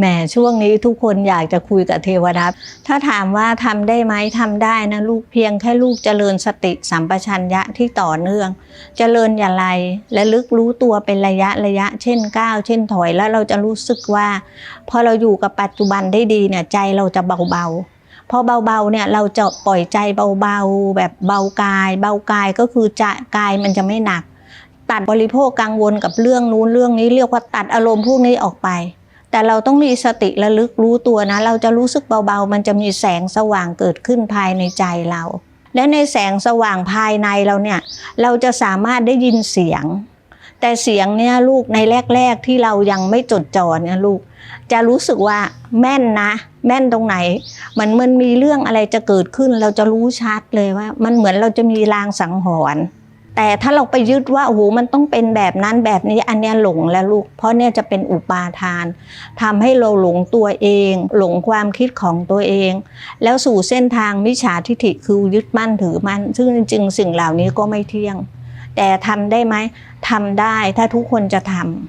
แหมช่วงนี้ทุกคนอยากจะคุยกับเทวดาถ้าถามว่าทำได้ไหมทำได้นะลูกเพียงแค่ลูกเจริญสติสัมปชัญญะที่ต่อเนื่อง เจริญอย่างไรและลึกรู้ตัวเป็นระยะระยะ เช่นก้าวเช่นถอยแล้วเราจะรู้สึกว่า พอเราอยู่กับปัจจุบันได้ดีเนี่ยใจเราจะเบาๆพอเบาๆเนี่ยเราจะปล่อยใจเบาๆ แบบเบากาย เบากายก็คือจะกายมันจะไม่หนัก ตัดบริโภคกังวลกับเรื่องนู้นเรื่องนี้เรียกว่าตัดอารมณ์พวกนี้ออกไป แต่เราต้องมีสติระลึกรู้ตัวนะ เราจะรู้สึกเบาๆ มันจะมีแสงสว่างเกิดขึ้นภายในใจเรา และในแสงสว่างภายในเราเนี่ย เราจะสามารถได้ยินเสียง แต่เสียงเนี่ยลูกในแรก ๆที่เรายังไม่จดจ่อเนี่ยลูก จะรู้สึกว่าแม่นนะ แม่นตรงไหน มันมันมีเรื่องอะไรจะเกิดขึ้น เราจะรู้ชัดเลยว่า มันเหมือนเราจะมีลางสังหรณ์ แต่ถ้าเราไปยึดว่าโอ้โหมันต้องเป็นแบบนั้นแบบนี้อันเนี้ยหลงแล้วลูก เพราะเนี่ยจะเป็นอุปาทานทำให้เราหลงตัวเอง หลงความคิดของตัวเอง แล้วสู่เส้นทางมิจฉาทิฐิคือยึดมั่นถือมั่นซึ่งจริงๆสิ่งเหล่านี้ก็ไม่เที่ยง แต่ทำได้ไหมทำได้ถ้าทุกคนจะทำ